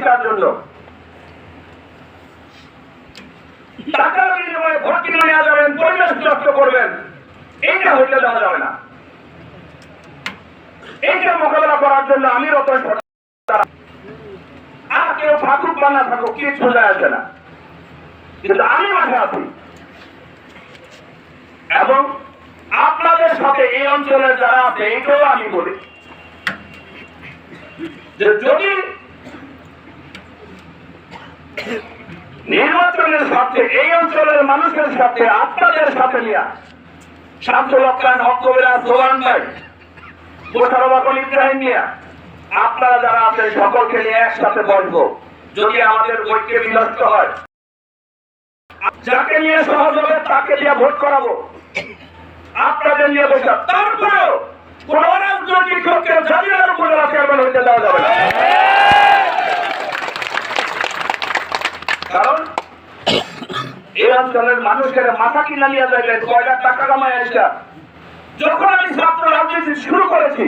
প্রতিষ্ঠার জন্য। টাকার বিনিময়ে ভোট নেওয়া যাবেন, পরিবেশ নষ্ট করবেন। এইটা হইতে দেওয়া যাবে না। এইটা মোকাবেলা করার জন্য আমি রতন আর কেউ থাকুক বা না থাকুক কিছু আসে না। কিন্তু আমি মাঠে আছি। এবং আপনাদের সাথে এই অঞ্চলের যারা আছে এটাও আমি বলি। যে যদি নির্বাচনের সাথে এই অঞ্চলের মানুষের সাথে আপনাদের সাথে নিয়ে। শামসুল হকান হকবিরা সোহান ভাই মোশারফাকুল ইব্রাহিম মিয়া, আপনারা যারা আছেন সকলকে নিয়ে একসাথে বসবো, যদি আমাদের ঐক্যে বিনষ্ট হয়। যাকে নিয়ে সহজ হবে, তাকে দিয়ে ভোট করাবো। আপনাদের নিয়ে বসে। তারপরেও কোন রাজনৈতিক লোককে জাতির উপজেলা চেয়ারম্যান হইতে দেওয়া যাবে না। এই অঞ্চলের মানুষের মাথা কিনা নিয়ে যাবে কয়টা টাকা কামায় আসা যখন আমি ছাত্র রাজনীতি শুরু করেছি